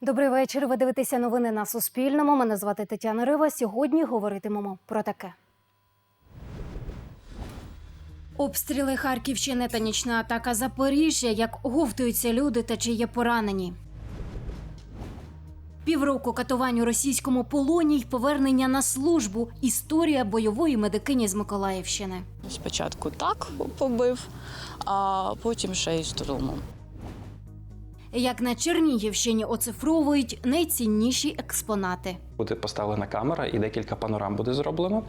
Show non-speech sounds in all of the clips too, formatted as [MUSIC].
Добрий вечір. Ви дивитеся новини на Суспільному. Мене звати Тетяна Рива. Сьогодні говоритимемо про таке. Обстріли Харківщини та нічна атака Запоріжжя. Як говтуються люди та чи є поранені. Півроку катувань у російському полоні й повернення на службу. Історія бойової медикині з Миколаївщини. Спочатку так побив, а потім ще й додому. Як на Чернігівщині оцифровують найцінніші експонати. Буде поставлена камера і декілька панорам буде зроблено.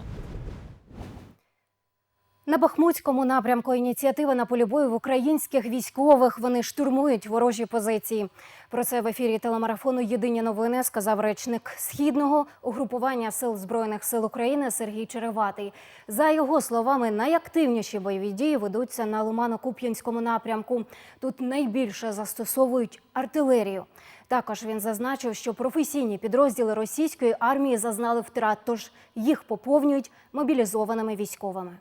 На Бахмутському напрямку ініціатива на полі бою в українських військових. Вони штурмують ворожі позиції. Про це в ефірі телемарафону Єдині новини сказав речник східного угрупування сил збройних сил України Сергій Череватий. За його словами, найактивніші бойові дії ведуться на Лимано-Куп'янському напрямку. Тут найбільше застосовують артилерію. Також він зазначив, що професійні підрозділи російської армії зазнали втрат, тож їх поповнюють мобілізованими військовими.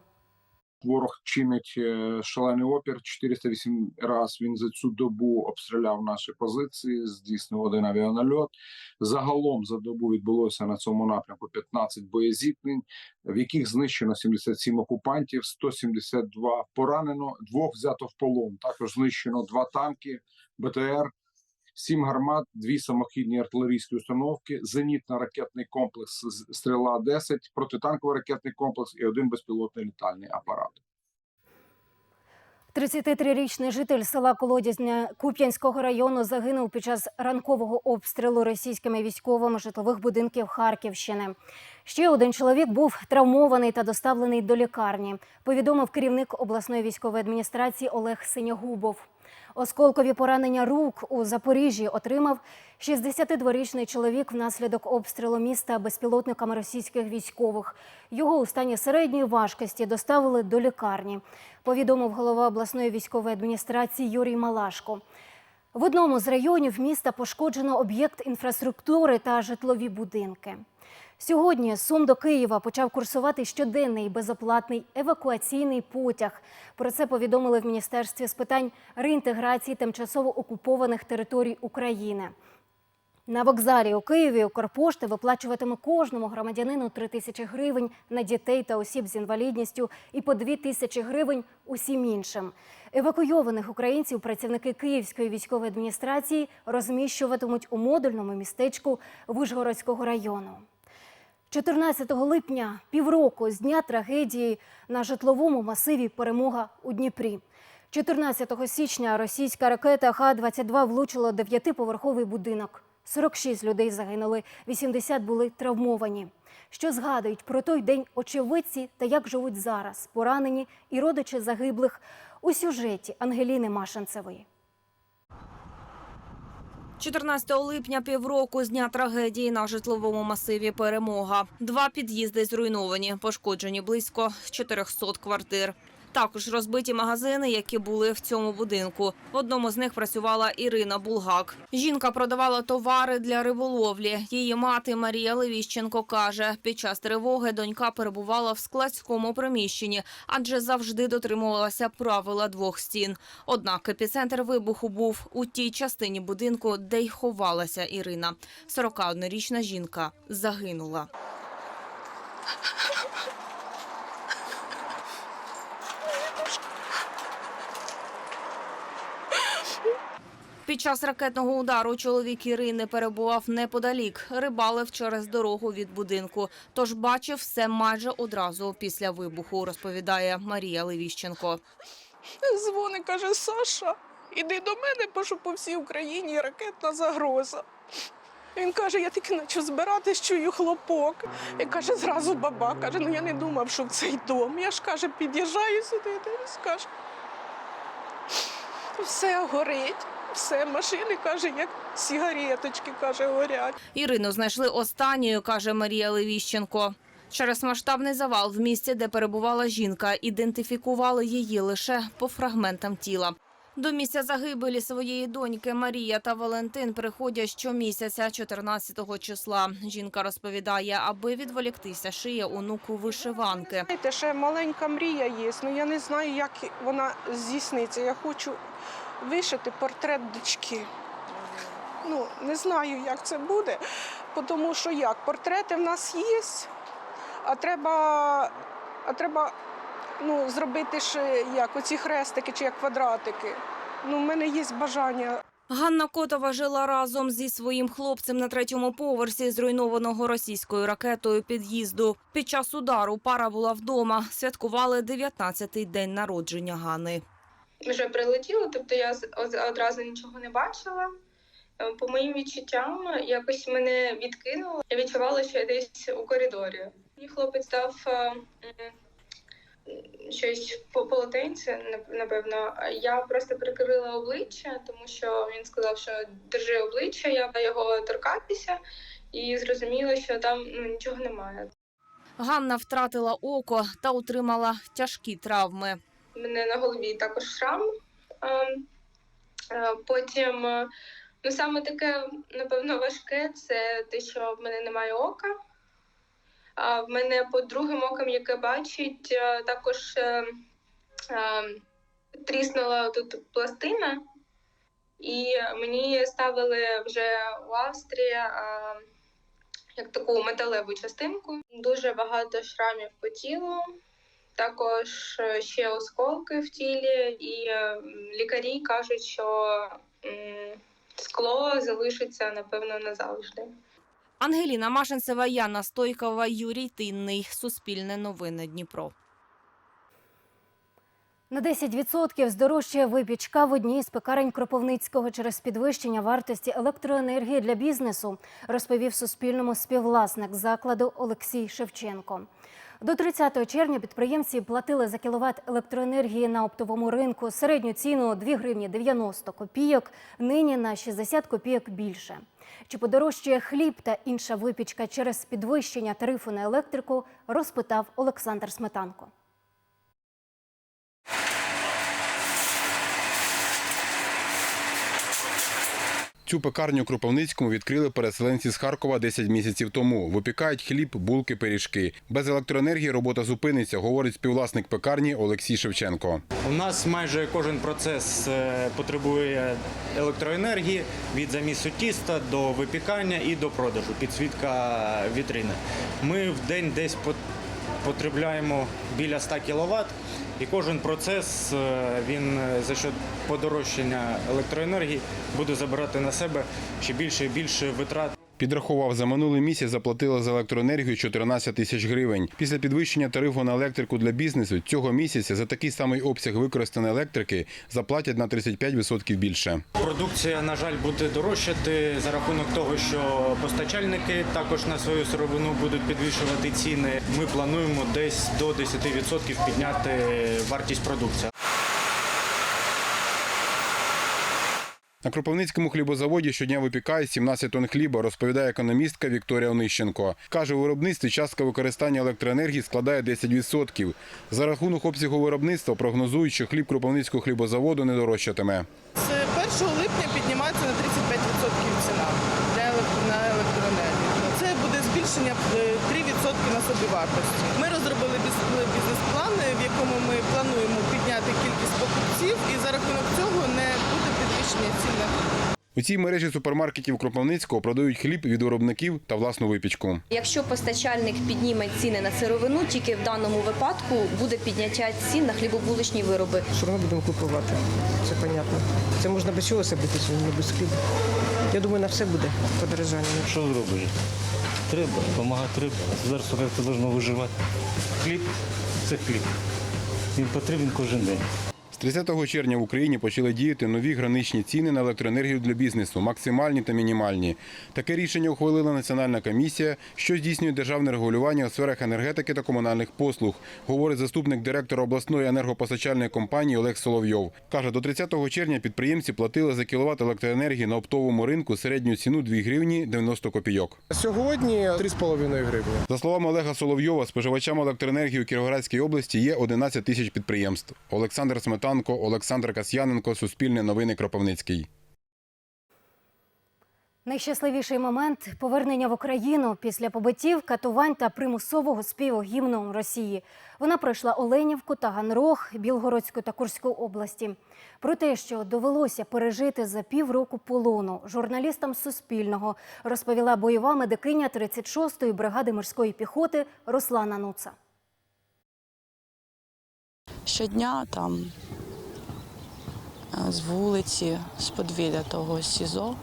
Ворог чинить е, шалений опір. 408 раз він за цю добу обстріляв наші позиції, здійснив один авіанальот. Загалом за добу відбулося на цьому напрямку 15 боєзіткнень, в яких знищено 77 окупантів, 172 поранено, двох взято в полон. Також знищено два танки, БТР, сім гармат, дві самохідні артилерійські установки, зенітно-ракетний комплекс стріла 10 протитанковий ракетний комплекс і один безпілотний літальний апарат. 33-річний житель села Колодязня Куп'янського району загинув під час ранкового обстрілу російськими військовими житлових будинків Харківщини. Ще один чоловік був травмований та доставлений до лікарні. Повідомив керівник обласної військової адміністрації Олег Синягубов. Осколкові поранення рук у Запоріжжі отримав 62-річний чоловік внаслідок обстрілу міста безпілотниками російських військових. Його у стані середньої важкості доставили до лікарні, повідомив голова обласної військової адміністрації Юрій Малашко. В одному з районів міста пошкоджено об'єкт інфраструктури та житлові будинки. Сьогодні Сум до Києва почав курсувати щоденний безоплатний евакуаційний потяг. Про це повідомили в Міністерстві з питань реінтеграції тимчасово окупованих територій України. На вокзалі у Києві Укрпошта виплачуватиме кожному громадянину 3 тисячі гривень на дітей та осіб з інвалідністю і по 2 тисячі гривень усім іншим. Евакуйованих українців працівники Київської військової адміністрації розміщуватимуть у модульному містечку Вишгородського району. 14 липня, півроку з дня трагедії на житловому масиві Перемога у Дніпрі. 14 січня російська ракета Х-22 влучила дев'ятиповерховий будинок. 46 людей загинули, 80 були травмовані. Що згадують про той день очевидці та як живуть зараз поранені і родичі загиблих у сюжеті Ангеліни Машинцевої. 14 липня півроку з дня трагедії на житловому масиві Перемога. Два під'їзди зруйновані, пошкоджені близько 400 квартир. Також розбиті магазини, які були в цьому будинку. В одному з них працювала Ірина Булгак. Жінка продавала товари для риболовлі. Її мати Марія Левіщенко каже, під час тривоги донька перебувала в складському приміщенні, адже завжди дотримувалася правила двох стін. Однак епіцентр вибуху був у тій частині будинку, де й ховалася Ірина. 41-річна жінка загинула. Під час ракетного удару чоловік Ірини перебував неподалік, рибалив через дорогу від будинку. Тож бачив все майже одразу після вибуху, розповідає Марія Левіщенко. Дзвони, каже, Саша, іди до мене, бо по всій Україні ракетна загроза. Він каже, я тільки почав збиратись, чую хлопок. І каже, зразу баба. Каже, ну я не думав, що в цей дом. Я ж каже, під'їжджаю сюди, дивлюсь, каже. Все горить, все, машини, каже, як сігареточки, каже, горять. Ірину знайшли останньою, каже Марія Левіщенко. Через масштабний завал в місці, де перебувала жінка, ідентифікували її лише по фрагментам тіла. До місця загибелі своєї доньки Марія та Валентин приходять щомісяця 14 числа. Жінка розповідає, аби відволіктися, шиє онуку вишиванки. Знаєте, ще маленька мрія є, ну я не знаю, як вона здійсниться. Я хочу вишити портрет дочки. Ну, не знаю, як це буде, тому що як, портрети в нас є, а треба, а треба ну, зробити ж як оці хрестики чи як квадратики. Ну, в мене є бажання Ганна Котова жила разом зі своїм хлопцем на третьому поверсі зруйнованого російською ракетою під'їзду. Під час удару пара була вдома. Святкували 19-й день народження Гани. Вже прилетіло, тобто я одразу нічого не бачила. Е, По моїм відчуттям, якось мене відкинуло. Я відчувала, що я десь у коридорі. Мені хлопець дав е, щось по полотенце, напевно. Я просто прикрила обличчя, тому що він сказав, що держи обличчя, я його торкатися, і зрозуміла, що там ну, нічого немає. Ганна втратила око та отримала тяжкі травми. Мене на голові також шрам. Е, е, Потім, е, ну саме таке, напевно, важке це те, що в мене немає ока. А в мене по другим оком, яке бачить, е, також тріснула тут пластина, і мені ставили вже у Австрії як таку металеву частинку. Дуже багато шрамів по тілу також е, ще осколки в тілі, і е, лікарі кажуть, що скло залишиться напевно назавжди. Ангеліна Машинцева, Яна Стойкова, Юрій Тинний. Суспільне новини Дніпро. На 10% здорожчає випічка в одній з пекарень Кропивницького через підвищення вартості електроенергії для бізнесу, розповів Суспільному співвласник закладу Олексій Шевченко. До 30 червня підприємці платили за кіловат електроенергії на оптовому ринку середню ціну 2 гривні 90 копійок, нині на 60 копійок більше. Чи подорожчає хліб та інша випічка через підвищення тарифу на електрику, розпитав Олександр Сметанко. Цю пекарню у Кропивницькому відкрили переселенці з Харкова 10 місяців тому. Випікають хліб, булки, пиріжки. Без електроенергії робота зупиниться, говорить співвласник пекарні Олексій Шевченко. У нас майже кожен процес е, потребує електроенергії від замісу тіста до випікання і до продажу, підсвітка вітрини. Ми в день десь потребляємо біля 100 кВт, і кожен процес е, він е, за счет подорожчання електроенергії буде забирати на себе ще більше і більше витрат. Підрахував, за минулий місяць заплатили за електроенергію 14 тисяч гривень. Після підвищення тарифу на електрику для бізнесу цього місяця за такий самий обсяг використаної електрики заплатять на 35% більше. Продукція, на жаль, буде дорожчати за рахунок того, що постачальники також на свою сировину будуть підвищувати ціни. Ми плануємо десь до 10% підняти вартість продукції. На Кропивницькому хлібозаводі щодня випікають 17 тонн хліба, розповідає економістка Вікторія Онищенко. Каже, у виробництві частка використання електроенергії складає 10%. За рахунок обсягу виробництва прогнозують, що хліб Кропивницького хлібозаводу не дорожчатиме. З 1 липня піднімається на 35% ціна для електро- на електроенергію. Це буде збільшення е, 3% на собівартості. Ми розробили бізнес-план, в якому ми плануємо підняти кількість покупців, і за рахунок цього не буде підвищення цін на хліб. У цій мережі супермаркетів Кропивницького продають хліб від виробників та власну випічку. Якщо постачальник підніме ціни на сировину, тільки в даному випадку буде підняття цін на хлібобулочні вироби. Що ми будемо купувати? Це понятно. Це можна без чого себе не без хліба. Я думаю, на все буде подорожання. Що зробиш? Треба, допомагати треба. Як-то должно виживати. Хліб це хліб. Він потрібен кожен день. З 30 червня в Україні почали діяти нові граничні ціни на електроенергію для бізнесу, максимальні та мінімальні. Таке рішення ухвалила Національна комісія, що здійснює державне регулювання у сферах енергетики та комунальних послуг, говорить заступник директора обласної енергопостачальної компанії Олег Соловйов. Каже, до 30 червня підприємці платили за кіловат електроенергії на оптовому ринку середню ціну 2 гривні 90 копійок. Сьогодні 3,5 гривні. За словами Олега Соловйова, споживачами електроенергії у Кіровоградській області є 11 тисяч підприємств. Олександр Сметанко, Олександр Касьяненко, Суспільне новини Кропивницький. Найщасливіший момент повернення в Україну після побиттів, катувань та примусового співу гімну Росії. Вона пройшла Оленівку, Таганрог, Білгородську та Курську області. Про те, що довелося пережити за півроку полону, журналістам Суспільного розповіла бойова медикиня 36-ї бригади морської піхоти Руслана Нуца. Щодня там з вулиці, з подвір'я того СІЗО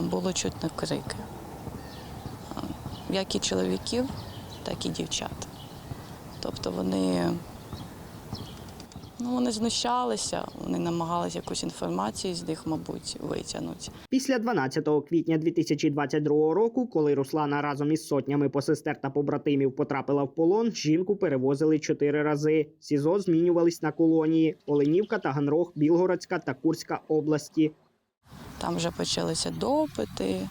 було чутно крики. Як і чоловіків, так і дівчат. Тобто вони, ну, вони знущалися, вони намагалися якусь інформацію з них, мабуть, витягнути. Після 12 квітня 2022 року, коли Руслана разом із сотнями посестер та побратимів потрапила в полон, жінку перевозили чотири рази. СІЗО змінювались на колонії: Оленівка, Таганрог, Білгородська та Курська області. Там вже почалися допити,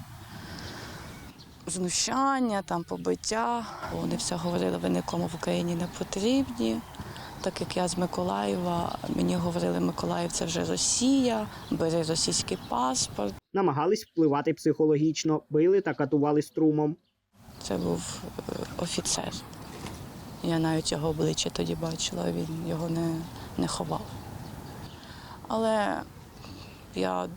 знущання, там побиття. Вони все говорили, ви нікому в Україні не потрібні. Так як я з Миколаєва, мені говорили, Миколаїв це вже Росія, бери російський паспорт. Намагались впливати психологічно, били та катували струмом. Це був е, офіцер. Я навіть його обличчя тоді бачила, він його не, не ховав. Але я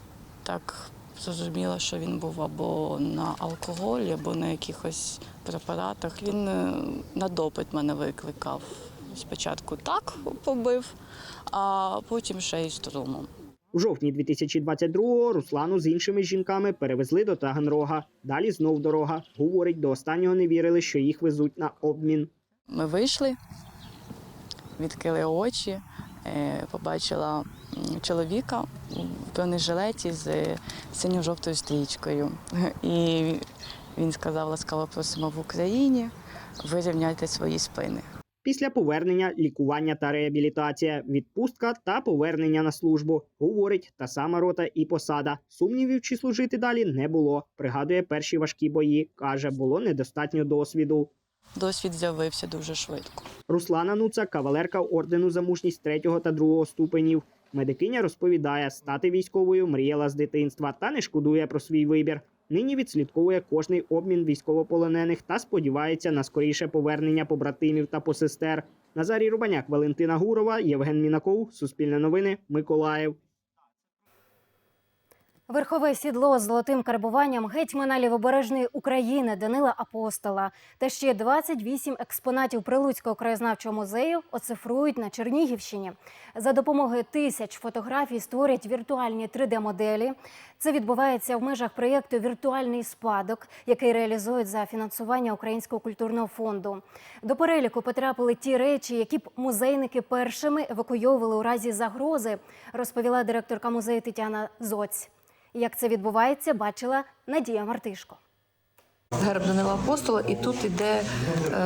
так зрозуміла, що він був або на алкоголі, або на якихось препаратах. Він е, на допит мене викликав. Спочатку так побив, а потім ще й струмом. У жовтні 2022-го Руслану з іншими жінками перевезли до Таганрога. Далі знов дорога. Говорить, до останнього не вірили, що їх везуть на обмін. Ми вийшли, відкрили очі, е, побачила чоловіка в бронежилеті з синьо-жовтою стрічкою. [LAUGHS] І він сказав, ласкаво просимо в Україні, вирівняйте свої спини. Після повернення лікування та реабілітація, відпустка та повернення на службу. Говорить, та сама рота і посада. Сумнівів чи служити далі не було. Пригадує перші важкі бої. каже, було недостатньо досвіду. Досвід з'явився дуже швидко. Руслана Нуца, кавалерка ордену за мужність третього та другого ступенів. Медикиня розповідає, стати військовою мріяла з дитинства та не шкодує про свій вибір. Нині відслідковує кожний обмін військовополонених та сподівається на скоріше повернення побратимів та посестер. Назарій Рубаняк, Валентина Гурова, Євген Мінаков, Суспільне новини, Миколаїв. Верхове сідло з золотим карбуванням гетьмана лівобережної України Данила Апостола та ще 28 експонатів Прилуцького краєзнавчого музею оцифрують на Чернігівщині. За допомогою тисяч фотографій створять віртуальні 3D-моделі. Це відбувається в межах проєкту Віртуальний спадок, який реалізують за фінансування Українського культурного фонду. До переліку потрапили ті речі, які б музейники першими евакуйовували у разі загрози, розповіла директорка музею Тетяна Зоць. Як це відбувається, бачила Надія Мартишко. Герб Данила Апостола, і тут іде е,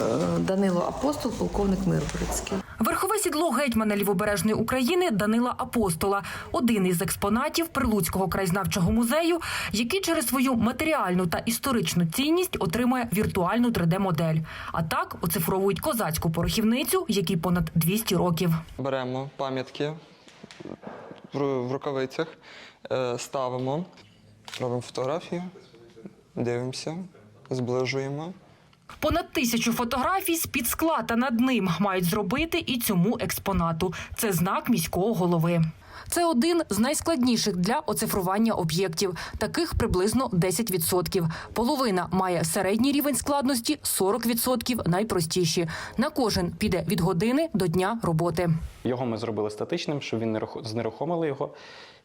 е, Данило Апостол, полковник Миргородський. Верхове сідло гетьмана лівобережної України Данила Апостола один із експонатів Прилуцького краєзнавчого музею, який через свою матеріальну та історичну цінність отримує віртуальну 3D-модель. А так оцифровують козацьку порохівницю, якій понад 200 років. Беремо пам'ятки в рукавицях, е, ставимо, робимо фотографію, дивимося, зближуємо. Понад тисячу фотографій з під скла та над ним мають зробити і цьому експонату. Це знак міського голови. Це один з найскладніших для оцифрування об'єктів. Таких приблизно 10%. Половина має середній рівень складності, 40% найпростіші. На кожен піде від години до дня роботи. Його ми зробили статичним, щоб він не рухо- знерухомили його.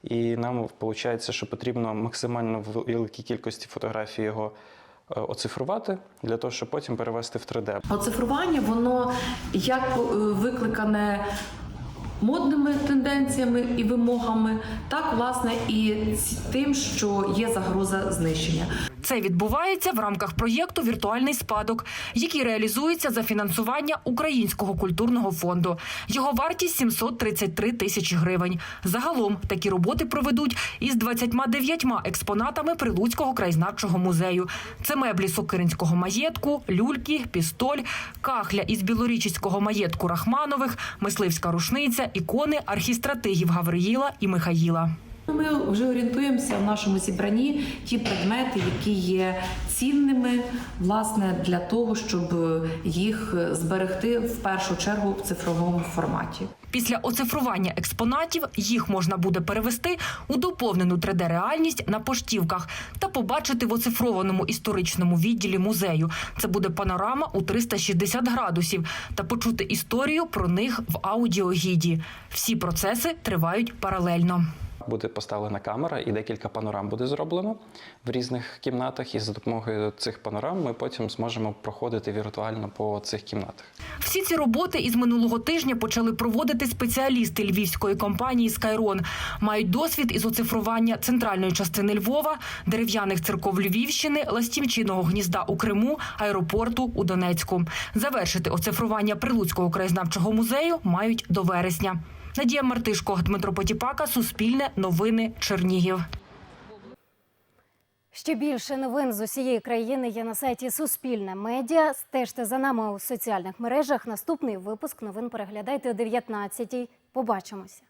І нам виходить, що потрібно максимально в великій кількості фотографій його е, оцифрувати для того, щоб потім перевести в 3D. Оцифрування воно як е, викликане модними тенденціями і вимогами, так власне і тим, що є загроза знищення. Це відбувається в рамках проєкту Віртуальний спадок, який реалізується за фінансування Українського культурного фонду. Його вартість 733 тисячі гривень. Загалом такі роботи проведуть із 29 експонатами Прилуцького краєзнавчого музею. Це меблі Сокиринського маєтку, люльки, пістоль, кахля із білорічського маєтку Рахманових, мисливська рушниця, ікони архістратигів Гавриїла і Михаїла. Ми вже орієнтуємося в нашому зібранні ті предмети, які є цінними власне для того, щоб їх зберегти в першу чергу в цифровому форматі. Після оцифрування експонатів їх можна буде перевести у доповнену 3D-реальність на поштівках та побачити в оцифрованому історичному відділі музею. Це буде панорама у 360 градусів та почути історію про них в аудіогіді. Всі процеси тривають паралельно. Буде поставлена камера і декілька панорам буде зроблено в різних кімнатах. І за допомогою цих панорам ми потім зможемо проходити віртуально по цих кімнатах. Всі ці роботи із минулого тижня почали проводити спеціалісти львівської компанії Скайрон. Мають досвід із оцифрування центральної частини Львова, дерев'яних церков Львівщини, ластівчиного гнізда у Криму, аеропорту у Донецьку. Завершити оцифрування Прилуцького краєзнавчого музею мають до вересня. Надія Мартишко, Дмитро Потіпака, Суспільне, Новини, Чернігів. Ще більше новин з усієї країни є на сайті Суспільне Медіа. Стежте за нами у соціальних мережах. Наступний випуск новин переглядайте о 19-й. Побачимося.